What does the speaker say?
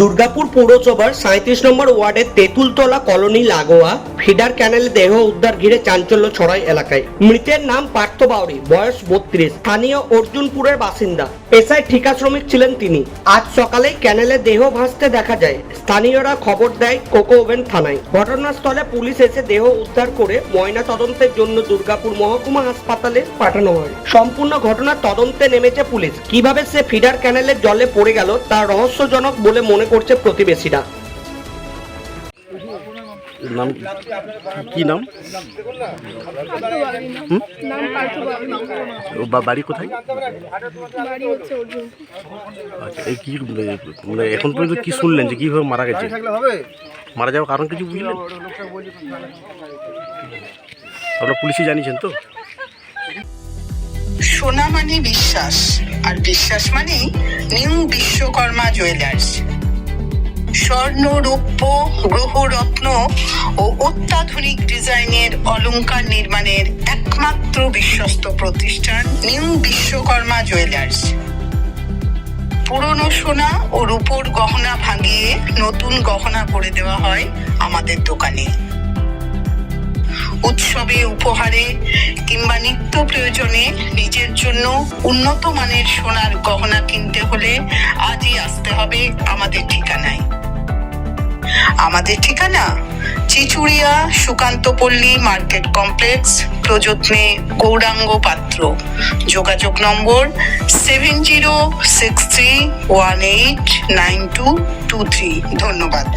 দুর্গাপুর পৌরসভার সাঁত্রিশ নম্বর ওয়ার্ডের তেঁতুলতলা কলোনি লাগোয়া ফিডার ক্যানেলে দেহ উদ্ধার ঘিরে চাঞ্চল্য ছড়ায় এলাকায়। মৃতের নাম পার্থ বাউরি বয়স বত্রিশ। স্থানীয় অর্জুনপুরের বাসিন্দা। পেশায় ঠিকা শ্রমিক ছিলেন তিনি। আজ সকালেই ক্যানেলে দেহ ভাসতে দেখা যায়। স্থানীয়রা খবর দেয় কোকো ওভেন থানায়। ঘটনাস্থলে পুলিশ এসে দেহ উদ্ধার করে ময়না তদন্তের জন্য দুর্গাপুর মহকুমা হাসপাতালে পাঠানো হয়। সম্পূর্ণ ঘটনার তদন্তে নেমেছে পুলিশ। কীভাবে সে ফিডার ক্যানেলের জলে পড়ে গেল তা রহস্যজনক বলে মনে করছে প্রতিবেশীরা। নাম কি? নাম? বাড়ি কোথায়? আচ্ছা এই কি মানে এখন পর্যন্ত কি শুনলেন যে কীভাবে মারা গেছে? মারা যাওয়ার কারণ কিছু বুঝলেন? আপনারা পুলিশে জানিয়েছেন তো? সোনা মানে বিশ্বাস আর বিশ্বাস মানে নিউ বিশ্বকর্মা জুয়েলার্স। স্বর্ণ রৌপ্য গ্রহ রত্ন ও অত্যাধুনিক ডিজাইনের অলংকার নির্মাণের একমাত্র বিশ্বস্ত প্রতিষ্ঠান নিউ বিশ্বকর্মা জুয়েলার্স। পুরনো সোনা ও রূপোর গহনা ভাঙিয়ে নতুন গহনা করে দেওয়া হয় আমাদের দোকানে। উৎসবে উপহারে কিংবা নিত্য প্রয়োজনে নিজের জন্য উন্নত মানের সোনার গহনা কিনতে হলে আজই আসতে হবে আমাদের ঠিকানায়। আমাদের ঠিকানা। চিচুড়িয়া সুকান্তপল্লী মার্কেট কমপ্লেক্স, প্রযত্নে গৌরাঙ্গ পাত্র। যোগাযোগ নম্বর seven zero six three one eight nine two two three. ধন্যবাদ।